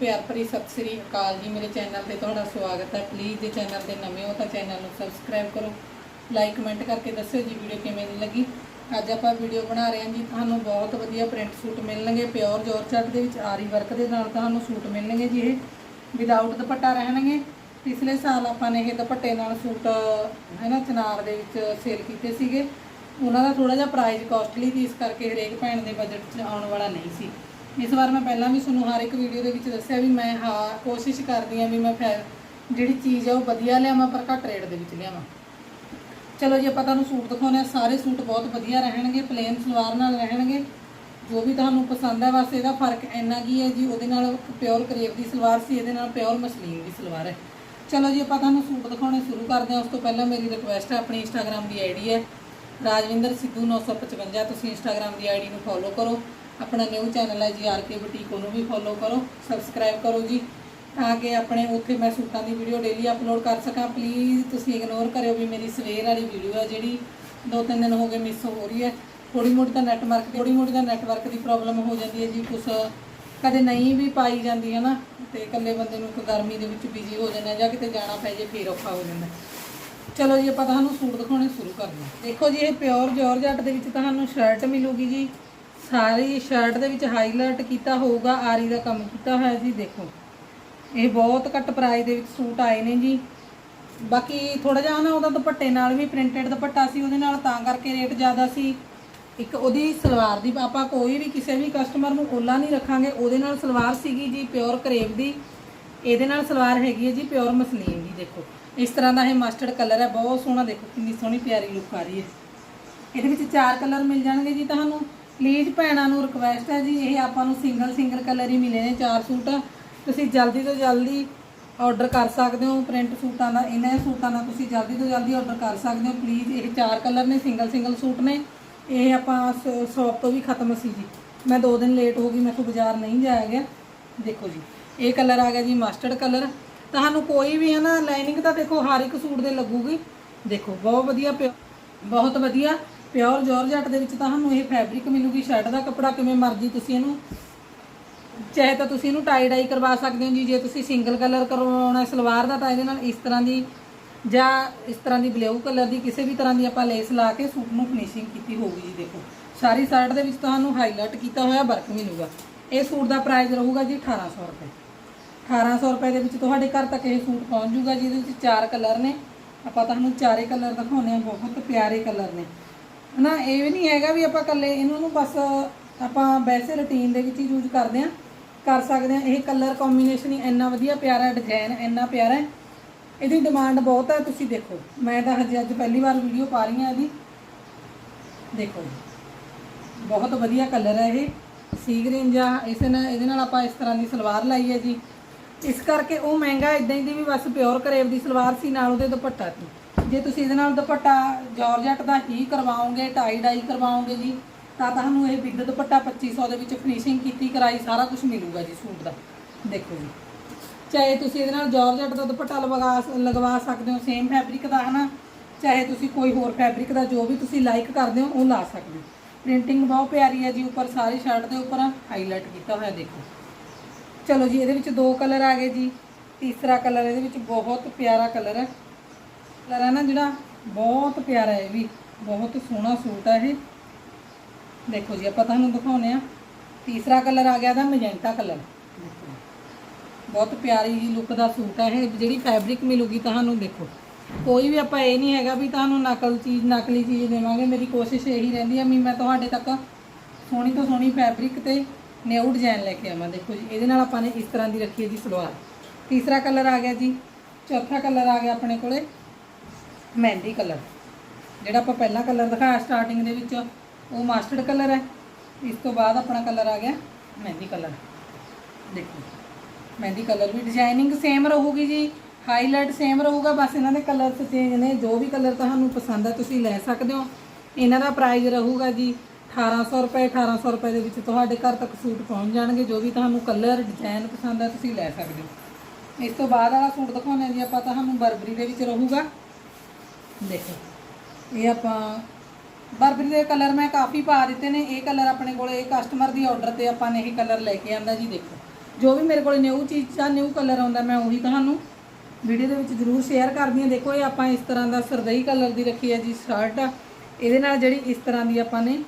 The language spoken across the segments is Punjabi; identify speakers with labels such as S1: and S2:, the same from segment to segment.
S1: ਪਿਆਰ ਭਰੀ ਸਤਿ ਸ੍ਰੀ ਅਕਾਲ ਜੀ, ਮੇਰੇ ਚੈਨਲ ਤੇ ਤੁਹਾਡਾ ਸਵਾਗਤ ਹੈ। ਪਲੀਜ਼ ਜੇ ਚੈਨਲ ਤੇ ਨਵੇਂ ਹੋ ਤਾਂ ਚੈਨਲ ਨੂੰ ਸਬਸਕ੍ਰਾਈਬ ਕਰੋ। ਲਾਈਕ ਕਮੈਂਟ ਕਰਕੇ ਦੱਸਿਓ ਜੀ ਵੀਡੀਓ ਕਿਵੇਂ ਦੀ ਲੱਗੀ। ਅੱਜ ਆਪਾਂ ਵੀਡੀਓ ਬਣਾ ਰਹੇ ਹਾਂ ਜੀ। ਤੁਹਾਨੂੰ ਬਹੁਤ ਵਧੀਆ ਪ੍ਰਿੰਟ ਸੂਟ ਮਿਲਣਗੇ। ਪਿਓਰ ਜੋਰਜੱਟ ਦੇ ਵਿੱਚ ਆਰੀ ਵਰਕ ਦੇ ਨਾਲ ਤੁਹਾਨੂੰ ਸੂਟ ਮਿਲਣਗੇ ਜੀ ਇਹ। ਵਿਦਆਊਟ ਦੁਪੱਟਾ ਰਹਿਣਗੇ। ਪਿਛਲੇ ਸਾਲ ਆਪਾਂ ਨੇ ਇਹ ਦੁਪੱਟੇ ਨਾਲ ਸੂਟ ਹੈ ਨਾ, ਚਨਾਰ ਦੇ ਵਿੱਚ ਸੇਲ ਕੀਤੇ ਸੀਗੇ। ਉਹਨਾਂ ਦਾ ਥੋੜਾ ਜਿਹਾ ਪ੍ਰਾਈਸ ਕਾਸਟਲੀ ਸੀ। ਇਸ ਕਰਕੇ ਹਰੇਕ ਭੈਣ ਦੇ ਬਜਟ 'ਚ ਆਉਣ ਵਾਲਾ ਨਹੀਂ ਸੀ। ਇਸ ਵਾਰ ਮੈਂ ਪਹਿਲਾਂ ਵੀ ਤੁਹਾਨੂੰ ਹਰ ਇੱਕ ਵੀਡੀਓ ਦੇ ਵਿੱਚ ਦੱਸਿਆ ਵੀ ਮੈਂ ਹਾਂ ਕੋਸ਼ਿਸ਼ ਕਰਦੀ ਹਾਂ ਵੀ ਮੈਂ ਫੈ ਜਿਹੜੀ ਚੀਜ਼ ਹੈ ਉਹ ਵਧੀਆ ਲਿਆਵਾਂ ਪਰ ਘੱਟ ਰੇਟ ਦੇ ਵਿੱਚ ਲਿਆਵਾਂ। ਚਲੋ ਜੀ, ਆਪਾਂ ਤੁਹਾਨੂੰ ਸੂਟ ਦਿਖਾਉਂਦੇ ਆ ਸਾਰੇ ਸੂਟ ਬਹੁਤ ਵਧੀਆ ਰਹਿਣਗੇ ਪਲੇਨ ਸਲਵਾਰ ਨਾਲ ਰਹਿਣਗੇ। ਜੋ ਵੀ ਤੁਹਾਨੂੰ ਪਸੰਦ ਹੈ ਬਸ ਇਹਦਾ ਫ਼ਰਕ ਇੰਨਾ ਕੀ ਹੈ ਜੀ, ਉਹਦੇ ਨਾਲ ਪਿਓਰ ਕਰੇਪ ਦੀ ਸਲਵਾਰ ਸੀ, ਇਹਦੇ ਨਾਲ ਪਿਓਰ ਮਸਲੀਨ ਦੀ ਸਲਵਾਰ ਹੈ। ਚਲੋ ਜੀ, ਆਪਾਂ ਤੁਹਾਨੂੰ ਸੂਟ ਦਿਖਾਉਣੇ ਸ਼ੁਰੂ ਕਰਦੇ ਹਾਂ। ਉਸ ਤੋਂ ਪਹਿਲਾਂ ਮੇਰੀ ਰਿਕੁਐਸਟ ਹੈ ਆਪਣੀ ਇੰਸਟਾਗ੍ਰam ਦੀ ਆਈਡੀ ਹੈ। ਰਾਜਵਿੰਦਰ ਸਿੱਧੂ 955 ਤੁਸੀਂ ਇੰਸਟਾਗ੍ਰam ਦੀ ਆਈਡੀ ਨੂੰ ਫੋਲੋ ਕਰੋ। ਆਪਣਾ ਨਿਊ ਚੈਨਲ ਹੈ ਜੀ ਆਰ ਕੇ ਬੁਟੀਕ ਉਹਨੂੰ ਵੀ ਫੋਲੋ ਕਰੋ ਸਬਸਕ੍ਰਾਈਬ ਕਰੋ ਜੀ, ਤਾਂ ਕਿ ਆਪਣੇ ਉੱਥੇ ਮੈਂ ਸੂਟਾਂ ਦੀ ਵੀਡੀਓ ਡੇਲੀ ਅਪਲੋਡ ਕਰ ਸਕਾਂ। ਪਲੀਜ਼ ਤੁਸੀਂ ਇਗਨੋਰ ਕਰਿਓ ਵੀ ਮੇਰੀ ਸਵੇਰ ਵਾਲੀ ਵੀਡੀਓ ਹੈ ਜਿਹੜੀ ਦੋ ਤਿੰਨ ਦਿਨ ਹੋ ਗਏ ਮਿਸ ਹੋ ਰਹੀ ਹੈ। ਥੋੜੀ ਮੋਟੀ ਤਾਂ ਨੈਟਵਰਕ ਥੋੜੀ ਮੋਟੀ ਤਾਂ ਨੈਟਵਰਕ ਦੀ ਪ੍ਰੋਬਲਮ ਹੋ ਜਾਂਦੀ ਹੈ ਜੀ, ਕੁਛ ਕਦੇ ਨਹੀਂ ਵੀ ਪਾਈ ਜਾਂਦੀ ਹੈ ਨਾ, ਤੇ ਇਕੱਲੇ ਬੰਦੇ ਨੂੰ ਗਰਮੀ ਦੇ ਵਿੱਚ ਬਿਜ਼ੀ ਹੋ ਜਾਂਦਾ ਜਾਂ ਕਿਤੇ ਜਾਣਾ ਪੈ ਜੇ, ਫੇਰ ਔਖਾ ਹੋ ਜਾਂਦਾ। ਚਲੋ ਜੀ, ਆਪਾਂ ਤੁਹਾਨੂੰ ਸੂਟ ਦਿਖਾਉਣੇ ਸ਼ੁਰੂ ਕਰਦੇ ਹਾਂ। ਦੇਖੋ ਜੀ, ਇਹ ਪਿਓਰ ਜੋਰਜੱਟ ਦੇ ਵਿੱਚ ਤੁਹਾਨੂੰ ਸ਼ਰਟ ਮਿਲੂਗੀ ਜੀ। ਸਾਰੀ ਸ਼ਰਟ ਦੇ ਵਿੱਚ ਹਾਈਲਾਈਟ ਕੀਤਾ ਹੋਊਗਾ, ਆਰੀ ਦਾ ਕੰਮ ਕੀਤਾ ਹੋਇਆ ਜੀ, ਦੇਖੋ। ਇਹ ਬਹੁਤ ਘੱਟ ਪ੍ਰਾਈਸ ਦੇ ਵਿੱਚ ਸੂਟ ਆਏ ਨੇ ਜੀ। ਬਾਕੀ ਥੋੜਾ ਜਿਹਾ ਨਾ ਉਹਦਾ ਦੁਪੱਟੇ ਨਾਲ ਵੀ ਪ੍ਰਿੰਟਡ ਦੁਪੱਟਾ ਸੀ, ਉਹਦੇ ਨਾਲ ਤਾਂ ਕਰਕੇ ਰੇਟ ਜ਼ਿਆਦਾ ਸੀ। ਇੱਕ ਉਹਦੀ ਸਲਵਾਰ ਦੀ ਆਪਾਂ ਕੋਈ ਵੀ ਕਿਸੇ ਵੀ ਕਸਟਮਰ ਨੂੰ ਓਲਾ ਨਹੀਂ ਰੱਖਾਂਗੇ, ਉਹਦੇ ਨਾਲ ਸਲਵਾਰ ਸੀਗੀ ਜੀ ਪਿਓਰ ਕਰੇਪ ਦੀ। ਇਹਦੇ ਨਾਲ ਸਲਵਾਰ ਹੈਗੀ ਹੈ ਜੀ ਪਿਓਰ ਮਸਲੀਨ ਦੀ, ਦੇਖੋ। ਇਸ ਤਰ੍ਹਾਂ ਦਾ ਇਹ ਮਸਟਰਡ ਕਲਰ ਹੈ, ਬਹੁਤ ਸੋਹਣਾ, ਦੇਖੋ, ਕਿੰਨੀ ਸੋਹਣੀ ਪਿਆਰੀ ਲੁੱਕ ਆ ਰਹੀ ਹੈ। ਇਹਦੇ ਵਿੱਚ ਚਾਰ ਕਲਰ ਮਿਲ ਜਾਣਗੇ ਜੀ ਤੁਹਾਨੂੰ। ਪਲੀਜ਼ ਭੈਣਾਂ ਨੂੰ ਰਿਕਵੈਸਟ ਹੈ ਜੀ, ਇਹ ਆਪਾਂ ਨੂੰ ਸਿੰਗਲ ਸਿੰਗਲ ਕਲਰ ਹੀ ਮਿਲੇ ਨੇ, ਚਾਰ ਸੂਟ। ਤੁਸੀਂ ਜਲਦੀ ਤੋਂ ਜਲਦੀ ਆਰਡਰ ਕਰ ਸਕਦੇ ਹੋ ਪ੍ਰਿੰਟ ਸੂਟਾਂ ਦਾ, ਇਹਨਾਂ ਸੂਟਾਂ ਦਾ ਤੁਸੀਂ ਜਲਦੀ ਤੋਂ ਜਲਦੀ ਆਰਡਰ ਕਰ ਸਕਦੇ ਹੋ। ਪਲੀਜ਼ ਇਹ ਚਾਰ ਕਲਰ ਨੇ ਸਿੰਗਲ ਸਿੰਗਲ ਸੂਟ ਨੇ। ਇਹ ਆਪਾਂ ਸ਼ੌਪ ਤੋਂ ਵੀ ਖਤਮ ਸੀ ਜੀ। ਮੈਂ 2 ਦਿਨ ਲੇਟ ਹੋ ਗਈ, ਮੈਂ ਤੋਂ ਬਾਜ਼ਾਰ ਨਹੀਂ ਜਾਇਆ ਗਿਆ। ਦੇਖੋ ਜੀ, ਇਹ ਕਲਰ ਆ ਗਿਆ ਜੀ ਮਸਟਰਡ ਕਲਰ ਤੁਹਾਨੂੰ ਕੋਈ ਵੀ ਹੈ ਨਾ ਲਾਈਨਿੰਗ ਤਾਂ ਦੇਖੋ ਹਰ ਇੱਕ ਸੂਟ ਦੇ ਲੱਗੂਗੀ। ਦੇਖੋ, ਬਹੁਤ ਵਧੀਆ ਪਿਓ ਬਹੁਤ ਵਧੀਆ। ਪਿਓਰ ਜੋਰਜੱਟ ਦੇ ਵਿੱਚ ਤੁਹਾਨੂੰ ਇਹ ਫੈਬਰਿਕ ਮਿਲੂਗੀ ਸ਼ਰਟ ਦਾ ਕੱਪੜਾ ਕਿਵੇਂ ਮਰਜ਼ੀ ਤੁਸੀਂ ਇਹਨੂੰ, ਚਾਹੇ ਤਾਂ ਤੁਸੀਂ ਇਹਨੂੰ ਟਾਈ ਡਾਈ ਕਰਵਾ ਸਕਦੇ ਹੋ ਜੀ, ਜੇ ਤੁਸੀਂ ਸਿੰਗਲ ਕਲਰ ਕਰਵਾਉਣਾ ਸਲਵਾਰ ਦਾ ਤਾਂ ਇਹਦੇ ਨਾਲ ਇਸ ਤਰ੍ਹਾਂ ਦੀ ਜਾਂ ਇਸ ਤਰ੍ਹਾਂ ਦੀ ਬਲੂ ਕਲਰ ਦੀ ਕਿਸੇ ਵੀ ਤਰ੍ਹਾਂ ਦੀ ਆਪਾਂ ਲੇਸ ਲਾ ਕੇ ਸੂਟ ਨੂੰ ਫਿਨਿਸ਼ਿੰਗ ਕੀਤੀ ਹੋਊਗੀ ਜੀ ਦੇਖੋ। ਸਾਰੀ ਸ਼ਰਟ ਦੇ ਵਿੱਚ ਤੁਹਾਨੂੰ ਹਾਈਲਾਈਟ ਕੀਤਾ ਹੋਇਆ ਵਰਕ ਮਿਲੂਗਾ। ਇਹ ਸੂਟ ਦਾ ਪ੍ਰਾਈਸ ਰਹੂਗਾ ਜੀ 1800 ਰੁਪਏ। 1800 ਰੁਪਏ ਦੇ ਵਿੱਚ ਤੁਹਾਡੇ ਘਰ ਤੱਕ ਇਹ ਸੂਟ ਪਹੁੰਚ ਜੂਗਾ ਜਿਹਦੇ ਵਿੱਚ ਚਾਰ ਕਲਰ ਨੇ। ਆਪਾਂ ਤੁਹਾਨੂੰ ਚਾਰੇ ਕਲਰ ਦਿਖਾਉਣੇ ਆ ਬਹੁਤ ਪਿਆਰੇ ਕਲਰ ਨੇ। ਹਨਾ, ਇਹ ਵੀ ਨਹੀਂ ਹੈਗਾ ਵੀ ਆਪਾਂ ਇਕੱਲੇ, ਇਹਨਾਂ ਨੂੰ ਬਸ ਆਪਾਂ ਵੈਸੇ ਰੁਟੀਨ ਦੇ ਵਿੱਚ ਹੀ ਯੂਜ਼ ਕਰਦੇ ਆ ਕਰ ਸਕਦੇ ਆ ਇਹ ਕਲਰ ਕੰਬੀਨੇਸ਼ਨ ਹੀ ਇੰਨਾ ਵਧੀਆ ਪਿਆਰਾ ਡਿਜ਼ਾਈਨ ਇੰਨਾ ਪਿਆਰਾ ਹੈ। ਇਹਦੀ ਡਿਮਾਂਡ ਬਹੁਤ ਹੈ, ਤੁਸੀਂ ਦੇਖੋ। ਮੈਂ ਤਾਂ ਹਜੇ ਅੱਜ ਪਹਿਲੀ ਵਾਰ ਵੀਡੀਓ ਪਾ ਰਹੀ ਹਾਂ ਇਹਦੀ। ਦੇਖੋ ਬਹੁਤ ਵਧੀਆ ਕਲਰ ਹੈ ਇਹ। ਸੀ ਗ੍ਰੀਨ ਜਾਂ ਇਸ ਨਾਲ, ਇਹਦੇ ਨਾਲ ਆਪਾਂ ਇਸ ਤਰ੍ਹਾਂ ਦੀ ਸਲਵਾਰ ਲਾਈ ਹੈ ਜੀ। ਇਸ ਕਰਕੇ ਉਹ ਮਹਿੰਗਾ ਇਦਾਂ ਹੀ ਦੀ ਵੀ ਬਸ ਪਿਓਰ ਕਰੇਵ ਦੀ ਸਲਵਾਰ ਸੀ, ਨਾਲ ਉਹਦੇ ਦੁਪੱਟਾ ਸੀ। ਜੇ ਤੁਸੀਂ ਇਹਦੇ ਨਾਲ ਦੁਪੱਟਾ ਜਾਰਜਟ ਦਾ ਹੀ ਕਰਵਾਓਗੇ ਟਾਈ ਡਾਈ ਕਰਵਾਓਗੇ ਜੀ, ਤਾਂ ਤੁਹਾਨੂੰ ਇਹ ਬਿੱਦ ਦੁਪੱਟਾ 2500 ਦੇ ਵਿੱਚ ਫਿਨਿਸ਼ਿੰਗ ਕੀਤੀ ਕਰਾਈ, ਸਾਰਾ ਕੁਝ ਮਿਲੂਗਾ ਜੀ ਸੂਟ ਦਾ। ਦੇਖੋ ਜੀ। ਚਾਹੇ ਤੁਸੀਂ ਇਹਦੇ ਨਾਲ ਜਾਰਜਟ ਦਾ ਦੁਪੱਟਾ ਲਗਾ ਲਗਵਾ ਸਕਦੇ ਹੋ ਸੇਮ ਫੈਬਰਿਕ ਦਾ, ਹਨਾ? ਚਾਹੇ ਤੁਸੀਂ ਕੋਈ ਹੋਰ ਫੈਬਰਿਕ ਦਾ, ਜੋ ਵੀ ਤੁਸੀਂ ਲਾਈਕ ਕਰਦੇ ਹੋ, ਉਹ ਲਾ ਸਕਦੇ ਹੋ। ਪ੍ਰਿੰਟਿੰਗ ਬਹੁਤ ਪਿਆਰੀ ਹੈ ਜੀ, ਉੱਪਰ ਸਾਰੀ ਸ਼ਰਟ ਦੇ ਉੱਪਰ ਹਾਈਲਾਈਟ ਕੀਤਾ ਹੋਇਆ, ਦੇਖੋ। ਚਲੋ ਜੀ, ਇਹਦੇ ਵਿੱਚ ਦੋ ਕਲਰ ਆ ਗਏ ਜੀ। ਤੀਸਰਾ ਕਲਰ ਇਹਦੇ ਵਿੱਚ ਬਹੁਤ ਪਿਆਰਾ ਕਲਰ ਹੈ। ਕਲਰ ਹੈ ਨਾ ਜਿਹੜਾ ਬਹੁਤ ਪਿਆਰਾ ਹੈ ਇਹ ਵੀ, ਬਹੁਤ ਸੋਹਣਾ ਸੂਟ ਹੈ ਇਹ। ਦੇਖੋ ਜੀ, ਆਪਾਂ ਤੁਹਾਨੂੰ ਦਿਖਾਉਨੇ ਆ ਤੀਸਰਾ ਕਲਰ ਆ ਗਿਆ ਦਾ ਮੈਜੈਂਟਾ ਕਲਰ। ਬਹੁਤ ਪਿਆਰੀ ਜੀ ਲੁੱਕ ਦਾ ਸੂਟ ਹੈ ਇਹ, ਜਿਹੜੀ ਫੈਬਰਿਕ ਮਿਲੂਗੀ ਤੁਹਾਨੂੰ ਦੇਖੋ। ਕੋਈ ਵੀ ਆਪਾਂ ਇਹ ਨਹੀਂ ਹੈਗਾ ਵੀ ਤੁਹਾਨੂੰ ਨਕਲ ਚੀਜ਼, ਨਕਲੀ ਚੀਜ਼ ਦੇਵਾਂਗੇ। ਮੇਰੀ ਕੋਸ਼ਿਸ਼ ਇਹੀ ਰਹਿੰਦੀ ਹੈ ਵੀ ਮੈਂ ਤੁਹਾਡੇ ਤੱਕ ਸੋਹਣੀ ਤੋਂ ਸੋਹਣੀ ਫੈਬਰਿਕ ਤੇ ਨਿਊ ਡਿਜ਼ਾਈਨ ਲੈ ਕੇ ਆਵਾਂ। ਦੇਖੋ ਜੀ, ਇਹਦੇ ਨਾਲ ਆਪਾਂ ਨੇ ਇਸ ਤਰ੍ਹਾਂ ਦੀ ਰੱਖੀ ਹੈ ਜੀ ਸਲਵਾਰ। ਤੀਸਰਾ ਕਲਰ ਆ ਗਿਆ ਜੀ। ਚੌਥਾ ਕਲਰ ਆ ਗਿਆ ਆਪਣੇ ਕੋਲੇ। ਮਹਿੰਦੀ ਕਲਰ। ਜਿਹੜਾ ਆਪਾਂ ਪਹਿਲਾਂ ਕਲਰ ਦਿਖਾਇਆ ਸਟਾਰਟਿੰਗ ਦੇ ਵਿੱਚ, ਉਹ ਮਾਸਟਰਡ ਕਲਰ ਹੈ। ਇਸ ਤੋਂ ਬਾਅਦ ਆਪਣਾ ਕਲਰ ਆ ਗਿਆ ਮਹਿੰਦੀ ਕਲਰ। ਦੇਖੋ, ਮਹਿੰਦੀ ਕਲਰ ਵੀ ਡਿਜ਼ਾਈਨਿੰਗ ਸੇਮ ਰਹੂਗੀ ਜੀ। ਹਾਈਲਾਈਟ ਸੇਮ ਰਹੂਗਾ, ਬਸ ਇਹਨਾਂ ਦੇ ਕਲਰਸ ਚੇਂਜ ਨੇ। ਜੋ ਵੀ ਕਲਰ ਤੁਹਾਨੂੰ ਪਸੰਦ ਹੈ, ਤੁਸੀਂ ਲੈ ਸਕਦੇ ਹੋ। ਇਹਨਾਂ ਦਾ ਪ੍ਰਾਈਸ ਰਹੂਗਾ ਜੀ 1800 ਰੁਪਏ 1800 ਰੁਪਏ ਦੇ ਵਿੱਚ ਤੁਹਾਡੇ ਘਰ ਤੱਕ ਸੂਟ ਪਹੁੰਚ ਜਾਣਗੇ। ਜੋ ਵੀ ਤੁਹਾਨੂੰ ਕਲਰ ਡਿਜ਼ਾਈਨ ਪਸੰਦ ਹੈ, ਤੁਸੀਂ ਲੈ ਸਕਦੇ ਹੋ। ਇਸ ਤੋਂ ਬਾਅਦ ਵਾਲਾ ਸੂਟ ਦਿਖਾਉਂਦੇ ਜੀ, ਆਪਾਂ ਤੁਹਾਨੂੰ ਬਰਬਰੀ ਦੇ ਵਿੱਚ ਰਹੂਗਾ। ਦੇਖੋ ਇਹ ਆਪਾਂ ਬਰਬਰੀ ਦੇ ਕਲਰ ਮੈਂ ਕਾਫੀ ਪਾ ਦਿੱਤੇ ਨੇ। ਇਹ ਕਲਰ ਆਪਣੇ ਕੋਲ ਇਹ ਕਸਟਮਰ ਦੀ ਆਰਡਰ ਤੇ ਆਪਾਂ ਨੇ ਇਹ ਕਲਰ ਲੈ ਕੇ ਆਂਦਾ ਜੀ, ਦੇਖੋ। ਜੋ ਵੀ ਮੇਰੇ ਕੋਲ ਨਿਊ ਚੀਜ਼ ਜਾਂ ਨਿਊ ਕਲਰ ਆਉਂਦਾ, ਮੈਂ ਉਹੀ ਤੁਹਾਨੂੰ ਵੀਡੀਓ ਦੇ ਵਿੱਚ ਜ਼ਰੂਰ ਸ਼ੇਅਰ ਕਰਦੀ ਹਾਂ। ਦੇਖੋ, ਇਹ ਆਪਾਂ ਇਸ ਤਰ੍ਹਾਂ ਦਾ ਸਰਦਈ ਕਲਰ ਦੀ ਰੱਖੀ ਹੈ ਜੀ ਸ਼ਰਟ ਇਹਦੇ ਨਾਲ ਜਿਹੜੀ ਇਸ ਤਰ੍ਹਾਂ ਦੀ ਆਪਾਂ ਨੇ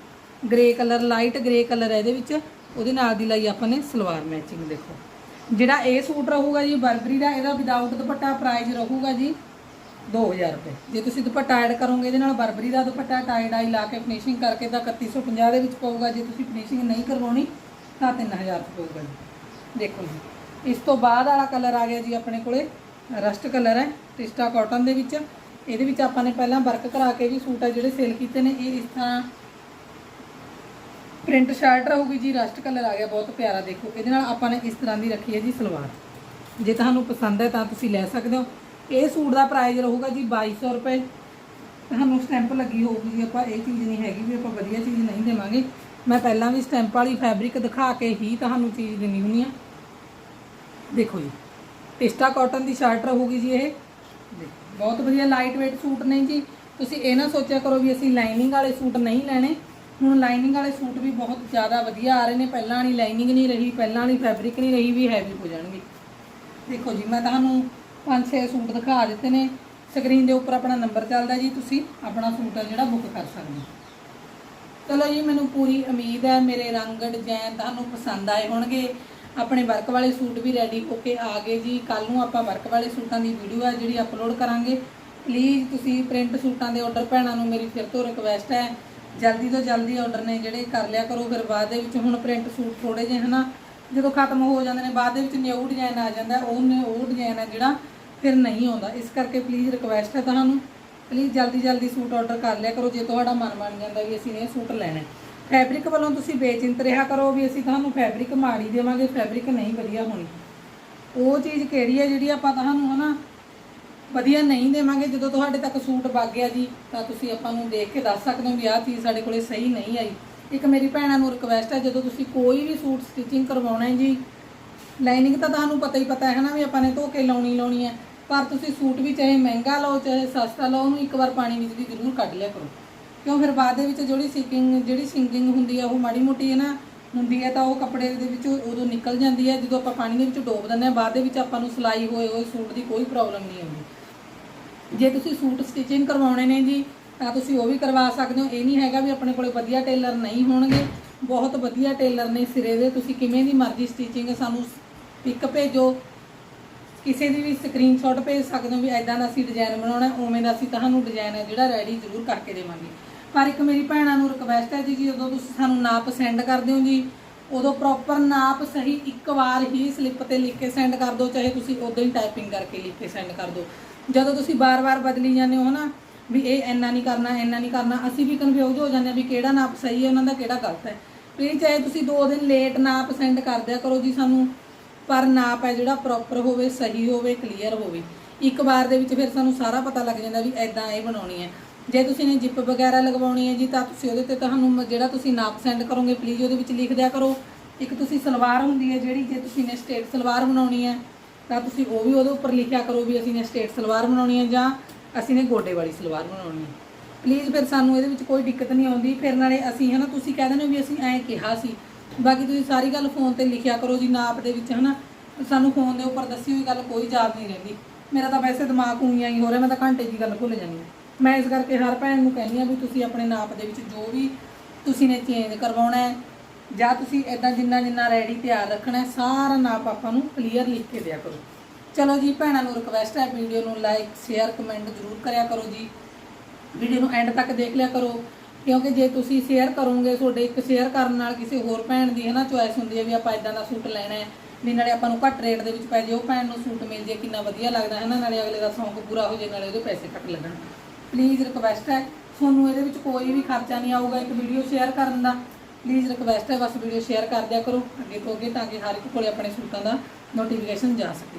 S1: grey colour light grey colour ਹੈ ਇਹਦੇ ਵਿੱਚ, ਉਹਦੇ ਨਾਲ ਦੀ ਲਈ ਆਪਾਂ ਨੇ ਸਲਵਾਰ ਮੈਚਿੰਗ ਦੇਖੋ। ਜਿਹੜਾ ਇਹ ਸੂਟ ਰਹੂਗਾ ਜੀ ਬਰਬਰੀ ਦਾ, ਇਹਦਾ ਵਿਦਆਊਟ ਦੁਪੱਟਾ ਪ੍ਰਾਈਸ ਰਹੂਗਾ ਜੀ 2000 ਰੁਪਏ। ਜੇ ਤੁਸੀਂ ਦੁਪੱਟਾ ਐਡ ਕਰੋਗੇ, ਇਹਦੇ ਨਾਲ ਬਰਬਰੀ ਦਾ ਦੁਪੱਟਾ ਟਾਈ ਡਾਈ ਲਾ ਕੇ ਫਿਨਿਸ਼ਿੰਗ ਕਰਕੇ ਤਾਂ 3150 ਦੇ ਵਿੱਚ ਪਊਗਾ। ਜੇ ਤੁਸੀਂ ਫਿਨਿਸ਼ਿੰਗ ਨਹੀਂ ਕਰਵਾਉਣੀ, ਤਾਂ 3000 ਰੁਪਏ ਪਊਗਾ ਜੀ। ਦੇਖੋ ਜੀ, ਇਸ ਤੋਂ ਬਾਅਦ ਵਾਲਾ ਕਲਰ ਆ ਗਿਆ ਜੀ ਆਪਣੇ ਕੋਲੇ ਰਸਟ ਕਲਰ ਹੈ ਟਿਸਟਾ ਕਾਟਨ ਦੇ ਵਿੱਚ। ਇਹਦੇ ਵਿੱਚ ਆਪਾਂ ਨੇ ਪਹਿਲਾਂ ਵਰਕ ਕਰਾ ਕੇ ਵੀ ਸੂਟ ਆ ਜਿਹੜੇ ਸੇਲ ਕੀਤੇ ਨੇ, ਇਹ ਇਸ ਤਰ੍ਹਾਂ ਪ੍ਰਿੰਟ ਸ਼ਰਟ ਰਹੂਗੀ ਜੀ ਰਸਟ ਕਲਰ ਆ ਗਿਆ, ਬਹੁਤ ਪਿਆਰਾ ਦੇਖੋ। ਇਹਦੇ ਨਾਲ ਆਪਾਂ ਨੇ ਇਸ ਤਰ੍ਹਾਂ ਦੀ ਰੱਖੀ ਹੈ ਜੀ ਸਲਵਾਰ। ਜੇ ਤੁਹਾਨੂੰ ਪਸੰਦ ਹੈ ਤਾਂ ਤੁਸੀਂ ਲੈ ਸਕਦੇ ਹੋ। ਇਹ ਸੂਟ ਦਾ ਪ੍ਰਾਈਸ ਰਹੂਗਾ ਜੀ 2200 ਰੁਪਏ। ਤੁਹਾਨੂੰ ਸਟੈਂਪ ਲੱਗੀ ਹੋਊਗੀ ਜੀ ਆਪਾਂ ਇਹ ਚੀਜ਼ ਨਹੀਂ ਹੈਗੀ ਵੀ ਆਪਾਂ ਵਧੀਆ ਚੀਜ਼ ਨਹੀਂ ਦੇਵਾਂਗੇ। ਮੈਂ ਪਹਿਲਾਂ ਵੀ ਸਟੈਂਪ ਵਾਲੀ ਫੈਬਰਿਕ ਦਿਖਾ ਕੇ ਹੀ ਤੁਹਾਨੂੰ ਚੀਜ਼ ਦਿੰਦੀ ਹੁੰਦੀ ਆ ਦੇਖੋ ਜੀ ਟਿਸਟਾ ਕਾਟਨ ਦੀ ਸ਼ਰਟ ਰਹੂਗੀ ਜੀ ਇਹ। ਦੇਖੋ, ਬਹੁਤ ਵਧੀਆ ਲਾਈਟ weight ਸੂਟ ਨੇ ਜੀ। ਤੁਸੀਂ ਇਹ ਨਾ ਸੋਚਿਆ ਕਰੋ ਵੀ ਅਸੀਂ ਲਾਈਨਿੰਗ ਵਾਲੇ ਸੂਟ ਨਹੀਂ ਲੈਣੇ। ਹੁਣ ਲਾਈਨਿੰਗ ਵਾਲੇ ਸੂਟ ਵੀ ਬਹੁਤ ਜ਼ਿਆਦਾ ਵਧੀਆ ਆ ਰਹੇ ਨੇ। ਪਹਿਲਾਂ ਵਾਲੀ ਲਾਈਨਿੰਗ ਨਹੀਂ ਰਹੀ ਪਹਿਲਾਂ ਵਾਲੀ ਫੈਬਰਿਕ ਨਹੀਂ ਰਹੀ ਵੀ ਹੈਵੀ ਹੋ ਜਾਣਗੇ। ਦੇਖੋ ਜੀ ਮੈਂ ਤੁਹਾਨੂੰ ਪੰਜ ਛੇ ਸੂਟ ਦਿਖਾ ਦਿੱਤੇ ਨੇ। ਸਕਰੀਨ ਦੇ ਉੱਪਰ ਆਪਣਾ ਨੰਬਰ ਚੱਲਦਾ ਜੀ, ਤੁਸੀਂ ਆਪਣਾ ਸੂਟ ਆ ਜਿਹੜਾ ਬੁੱਕ ਕਰ ਸਕਦੇ ਹੋ। ਚਲੋ ਜੀ, ਮੈਨੂੰ ਪੂਰੀ ਉਮੀਦ ਹੈ, ਮੇਰੇ ਰੰਗ ਡਿਜ਼ਾਈਨ ਤੁਹਾਨੂੰ ਪਸੰਦ ਆਏ ਹੋਣਗੇ। ਆਪਣੇ ਵਰਕ ਵਾਲੇ ਸੂਟ ਵੀ ਰੈਡੀ ਹੋ ਕੇ ਆ ਗਏ ਜੀ। ਕੱਲ ਨੂੰ ਆਪਾਂ ਵਰਕ ਵਾਲੇ ਸੂਟਾਂ ਦੀ ਵੀਡੀਓ ਹੈ, ਜਿਹੜੀ ਅਪਲੋਡ ਕਰਾਂਗੇ। ਪਲੀਜ਼ ਤੁਸੀਂ ਪ੍ਰਿੰਟ ਸੂਟਾਂ ਦੇ ਆਰਡਰ ਭੈਣਾਂ ਨੂੰ, ਮੇਰੀ ਫਿਰ ਤੋਂ ਰਿਕਵੈਸਟ ਹੈ। ਜਲਦੀ ਤੋਂ ਜਲਦੀ ਆਰਡਰ ਨੇ ਜਿਹੜੇ ਕਰ ਲਿਆ ਕਰੋ, ਫਿਰ ਬਾਅਦ ਦੇ ਵਿੱਚ ਹੁਣ ਪ੍ਰਿੰਟ ਸੂਟ ਥੋੜੇ ਜਿਹੇ, ਹਨਾ? ਜਦੋਂ ਖਤਮ ਹੋ ਜਾਂਦੇ ਨੇ, ਬਾਅਦ ਦੇ ਵਿੱਚ ਨਿਊ ਡਿਜ਼ਾਈਨ ਆ ਜਾਂਦਾ ਉਹ ਨੇ ਉਹ ਡਿਜ਼ਾਈਨ ਹੈ ਜਿਹੜਾ ਫਿਰ ਨਹੀਂ ਆਉਂਦਾ। ਇਸ ਕਰਕੇ ਪਲੀਜ਼ ਰਿਕਵੈਸਟ ਹੈ ਤੁਹਾਨੂੰ। ਪਲੀਜ਼ ਜਲਦੀ ਜਲਦੀ ਸੂਟ ਆਰਡਰ ਕਰ ਲਿਆ ਕਰੋ, ਜੇ ਤੁਹਾਡਾ ਮਨ ਬਣ ਜਾਂਦਾ ਵੀ ਅਸੀਂ ਇਹ ਸੂਟ ਲੈਣਾ। ਫੈਬਰਿਕ ਵੱਲੋਂ ਤੁਸੀਂ ਬੇਚਿੰਤ ਰਿਹਾ ਕਰੋ ਵੀ ਅਸੀਂ ਤੁਹਾਨੂੰ ਫੈਬਰਿਕ ਮਾੜੀ ਦੇਵਾਂਗੇ ਫੈਬਰਿਕ ਨਹੀਂ ਵਧੀਆ ਹੋਣੀ। ਉਹ ਚੀਜ਼ ਕਿਹੜੀ ਹੈ ਜਿਹੜੀ ਆਪਾਂ ਤੁਹਾਨੂੰ ਹਨਾ ਵਧੀਆ ਨਹੀਂ ਦੇਵਾਂਗੇ? ਜਦੋਂ ਤੁਹਾਡੇ ਤੱਕ ਸੂਟ ਵਗ ਗਿਆ ਜੀ, ਤਾਂ ਤੁਸੀਂ ਆਪਾਂ ਨੂੰ ਦੇਖ ਕੇ ਦੱਸ ਸਕਦੇ ਹੋ ਵੀ ਆਹ ਚੀਜ਼ ਸਾਡੇ ਕੋਲੇ ਸਹੀ ਨਹੀਂ ਆਈ। ਇੱਕ ਮੇਰੀ ਭੈਣਾਂ ਨੂੰ ਰਿਕਵੈਸਟ ਹੈ, ਜਦੋਂ ਤੁਸੀਂ ਕੋਈ ਵੀ ਸੂਟ ਸਟਿਚਿੰਗ ਕਰਵਾਉਣਾ ਹੈ ਜੀ ਲਾਈਨਿੰਗ ਤਾਂ ਤੁਹਾਨੂੰ ਪਤਾ ਹੀ ਪਤਾ ਹੈ ਨਾ ਵੀ ਆਪਾਂ ਨੇ ਧੋ ਕੇ ਲਾਉਣੀ ਲਾਉਣੀ ਹੈ, ਪਰ ਤੁਸੀਂ ਸੂਟ ਵੀ ਚਾਹੇ ਮਹਿੰਗਾ ਲਓ, ਚਾਹੇ ਸਸਤਾ ਲਓ, ਉਹਨੂੰ ਇੱਕ ਵਾਰ ਪਾਣੀ ਵਿੱਚ ਵੀ ਜ਼ਰੂਰ ਕੱਢ ਲਿਆ ਕਰੋ। ਕਿਉਂ ਫਿਰ ਬਾਅਦ ਦੇ ਵਿੱਚ ਜਿਹੜੀ ਸਿੰਕਿੰਗ ਜਿਹੜੀ ਸਿੰਗਿੰਗ ਹੁੰਦੀ ਆ, ਉਹ ਮਾੜੀ ਮੋਟੀ ਹੈ ਨਾ, ਹੁੰਦੀ ਹੈ ਤਾਂ ਉਹ ਕੱਪੜੇ ਦੇ ਵਿੱਚ ਉਦੋਂ ਨਿਕਲ ਜਾਂਦੀ ਹੈ, ਜਦੋਂ ਆਪਾਂ ਪਾਣੀ ਦੇ ਵਿੱਚ ਡੋਬ ਦਿੰਦੇ ਹਾਂ, ਬਾਅਦ ਦੇ ਵਿੱਚ ਆਪਾਂ ਨੂੰ ਸਿਲਾਈ ਹੋਏ ਹੋਏ ਸੂਟ ਦੀ ਕੋਈ ਪ੍ਰੋਬਲਮ ਨਹੀਂ ਆਉਂਦੀ। ਜੇ ਤੁਸੀਂ ਸੂਟ ਸਟਿਚਿੰਗ ਕਰਵਾਉਣੇ ਨੇ ਜੀ ਤਾਂ ਤੁਸੀਂ ਉਹ ਵੀ ਕਰਵਾ ਸਕਦੇ ਹੋ। ਇਹ ਨਹੀਂ ਹੈਗਾ ਵੀ ਆਪਣੇ ਕੋਲੇ ਵਧੀਆ ਟੇਲਰ ਨਹੀਂ ਹੋਣਗੇ। ਬਹੁਤ ਵਧੀਆ ਟੇਲਰ ਨੇ ਸਿਰੇ ਦੇ। ਤੁਸੀਂ ਕਿਵੇਂ ਦੀ ਮਰਜ਼ੀ ਸਟਿਚਿੰਗ ਸਾਨੂੰ ਪਿਕ ਭੇਜੋ। ਕਿਸੇ ਦੀ ਵੀ ਸਕਰੀਨਸ਼ਾਟ ਭੇਜ ਸਕਦੇ ਹੋ ਵੀ ਐਦਾਂ ਦਾ ਅਸੀਂ ਡਿਜ਼ਾਈਨ ਬਣਾਉਣਾ ਉਵੇਂ ਦਾ ਅਸੀਂ ਤੁਹਾਨੂੰ ਡਿਜ਼ਾਈਨ ਹੈ ਜਿਹੜਾ ਰੈਡੀ ਜ਼ਰੂਰ ਕਰਕੇ ਦੇਵਾਂਗੇ। ਪਰ ਇੱਕ ਮੇਰੀ ਭੈਣਾਂ ਨੂੰ ਰਿਕਵੈਸਟ ਹੈ ਜੀ ਕਿ ਜਦੋਂ ਤੁਸੀਂ ਸਾਨੂੰ ਨਾਪ ਸੈਂਡ ਕਰਦੇ ਹੋ ਜੀ। ਉਦੋਂ ਪ੍ਰੋਪਰ ਨਾਪ ਸਹੀ ਇੱਕ ਵਾਰ ਹੀ ਸਲਿੱਪ ਤੇ ਲਿਖ ਕੇ ਸੈਂਡ ਕਰ ਦਿਓ, ਚਾਹੇ ਤੁਸੀਂ ਉਦੋਂ ਹੀ ਟਾਈਪਿੰਗ ਕਰਕੇ ਲਿਖ ਕੇ ਸੈਂਡ ਕਰ ਦਿਓ। ਜਦੋਂ ਤੁਸੀਂ ਬਾਰ-ਬਾਰ ਬਦਲੀ ਜਾਂਦੇ ਹੋ ਨਾ ਵੀ ਇਹ ਇੰਨਾ ਨਹੀਂ ਕਰਨਾ, ਇੰਨਾ ਨਹੀਂ ਕਰਨਾ, ਅਸੀਂ ਵੀ ਕਨਫਿਊਜ਼ ਹੋ ਜਾਂਦੇ ਹਾਂ ਵੀ ਕਿਹੜਾ ਨਾਪ ਸਹੀ ਹੈ, ਉਹਨਾਂ ਦਾ ਕਿਹੜਾ ਗਲਤ ਹੈ। ਪਲੀਜ਼ ਚਾਹੇ ਤੁਸੀਂ 2 ਦਿਨ ਲੇਟ ਨਾਪ ਸੈਂਡ ਕਰ ਦਿਆ ਕਰੋ ਜੀ ਸਾਨੂੰ, ਪਰ ਨਾਪ ਹੈ ਜਿਹੜਾ ਪ੍ਰੋਪਰ ਹੋਵੇ, ਸਹੀ ਹੋਵੇ ਕਲੀਅਰ ਹੋਵੇ। ਇੱਕ ਵਾਰ ਦੇ ਵਿੱਚ ਫਿਰ ਸਾਨੂੰ ਸਾਰਾ ਪਤਾ ਲੱਗ ਜਾਂਦਾ ਵੀ ਐਦਾਂ ਇਹ ਬਣਾਉਣੀ ਹੈ। ਜੇ ਤੁਸੀਂ ਨੇ ਜਿਪ ਵਗੈਰਾ ਲਗਵਾਉਣੀ ਹੈ ਜੀ, ਤਾਂ ਤੁਸੀਂ ਉਹਦੇ ਤੇ ਤੁਹਾਨੂੰ ਜਿਹੜਾ ਤੁਸੀਂ ਨਾਪ ਸੈਂਡ ਕਰੋਗੇ ਪਲੀਜ਼ ਉਹਦੇ ਵਿੱਚ ਲਿਖ ਦਿਆ ਕਰੋ। ਇੱਕ ਤੁਸੀਂ ਸਲਵਾਰ ਹੁੰਦੀ ਹੈ ਜਿਹੜੀ, ਜੇ ਤੁਸੀਂ ਨੇ ਸਟੇਟ ਸਲਵਾਰ ਬਣਾਉਣੀ ਹੈ, ਤਾਂ ਤੁਸੀਂ ਉਹ ਵੀ ਉਹਦੇ ਉੱਪਰ ਲਿਖਿਆ ਕਰੋ ਵੀ ਅਸੀਂ ਨੇ ਸਟੇਟ ਸਲਵਾਰ ਬਣਾਉਣੀ ਹੈ ਜਾਂ ਅਸੀਂ ਨੇ ਗੋਡੇ ਵਾਲੀ ਸਲਵਾਰ ਬਣਾਉਣੀ ਹੈ। ਪਲੀਜ਼ ਫਿਰ ਸਾਨੂੰ ਇਹਦੇ ਵਿੱਚ ਕੋਈ ਦਿੱਕਤ ਨਹੀਂ ਆਉਂਦੀ। ਫਿਰ ਨਾਲੇ ਅਸੀਂ ਹਨਾ, ਤੁਸੀਂ ਕਹਿ ਦਿੰਦੇ ਹੋ ਵੀ ਅਸੀਂ ਐਂ ਕਿਹਾ ਸੀ। ਬਾਕੀ ਤੁਸੀਂ ਸਾਰੀ ਗੱਲ ਫੋਨ ਤੇ ਲਿਖਿਆ ਕਰੋ ਜੀ ਨਾਪ ਦੇ ਵਿੱਚ ਹਨਾ। ਸਾਨੂੰ ਫੋਨ ਦੇ ਉੱਪਰ ਦੱਸੀ ਹੋਈ ਗੱਲ ਕੋਈ ਯਾਦ ਨਹੀਂ ਰਹਿੰਦੀ। ਮੇਰਾ ਤਾਂ ਵੈਸੇ ਦਿਮਾਗ ਉਈਆਂ ਹੀ ਹੋ ਰਿਹਾ, ਮੈਂ ਤਾਂ ਘੰਟੇ ਦੀ ਗੱਲ ਭੁੱਲ ਜਾਂਦੀ ਮੈਂ ਇਸ ਕਰਕੇ ਹਰ ਭੈਣ ਨੂੰ ਕਹਿੰਦੀ ਆ ਵੀ ਤੁਸੀਂ ਆਪਣੇ ਨਾਪ ਦੇ ਵਿੱਚ ਜੋ ਵੀ ਤੁਸੀਂ ਨੇ ਚੇਂਜ ਕਰਵਾਉਣਾ ਹੈ, ਜਾਂ ਤੁਸੀਂ ਇਦਾਂ ਜਿੰਨਾ ਜਿੰਨਾ ਰੈਡੀ ਤਿਆਰ ਰੱਖਣਾ ਸਾਰਾ ਨਾਪ ਆਪਾਂ ਨੂੰ ਕਲੀਅਰ ਲਿਖ ਕੇ ਦਿਆ ਕਰੋ। ਚਲੋ ਜੀ, ਭੈਣਾਂ ਨੂੰ ਰਿਕਵੈਸਟ ਹੈ ਵੀਡੀਓ ਨੂੰ ਲਾਈਕ ਸ਼ੇਅਰ ਕਮੈਂਟ ਜ਼ਰੂਰ ਕਰਿਆ ਕਰੋ ਜੀ। ਵੀਡੀਓ ਨੂੰ ਐਂਡ ਤੱਕ ਦੇਖ ਲਿਆ ਕਰੋ, ਕਿਉਂਕਿ ਜੇ ਤੁਸੀਂ ਸ਼ੇਅਰ ਕਰੋਗੇ, ਤੁਹਾਡੇ ਇੱਕ ਸ਼ੇਅਰ ਕਰਨ ਨਾਲ ਕਿਸੇ ਹੋਰ ਭੈਣ ਦੀ ਹੈ ਨਾ ਚੁਆਇਸ ਹੁੰਦੀ ਹੈ ਵੀ ਆਪਾਂ ਇਦਾਂ ਦਾ ਸੂਟ ਲੈਣਾ ਹੈ, ਵੀ ਨਾਲੇ ਆਪਾਂ ਨੂੰ ਘੱਟ ਰੇਟ ਦੇ ਵਿੱਚ ਪੈ ਜੇ ਉਹ ਭੈਣ ਨੂੰ ਸੂਟ ਮਿਲ ਜੇ ਕਿੰਨਾ ਵਧੀਆ ਲੱਗਦਾ ਹੈ ਨਾ, ਨਾਲੇ ਅਗਲੇ ਦਾ ਸ਼ੌਂਕ ਪੂਰਾ ਹੋ ਜੇ ਨਾਲੇ ਉਹਦੇ ਪੈਸੇ ਘੱਟ ਲੱਗਣ। ਪਲੀਜ਼ ਰਿਕਵੈਸਟ ਹੈ, ਤੁਹਾਨੂੰ ਇਹਦੇ ਵਿੱਚ ਕੋਈ ਵੀ ਖਰਚਾ ਨਹੀਂ ਆਊਗਾ ਇੱਕ ਵੀਡੀਓ ਸ਼ੇਅਰ ਕਰਨ ਦਾ। ਪਲੀਜ਼ ਰਿਕਵੈਸਟ ਹੈ, ਬਸ ਵੀਡੀਓ ਸ਼ੇਅਰ ਕਰ ਦਿਆ ਕਰੋ, ਅੱਗੇ ਤੋਂ ਅੱਗੇ ਤਾਂ ਕਿ ਹਰ ਇੱਕ ਕੋਲੇ ਆਪਣੇ ਸੂਟਾਂ ਦਾ ਨੋਟੀਫਿਕੇਸ਼ਨ ਜਾ ਸਕੇ।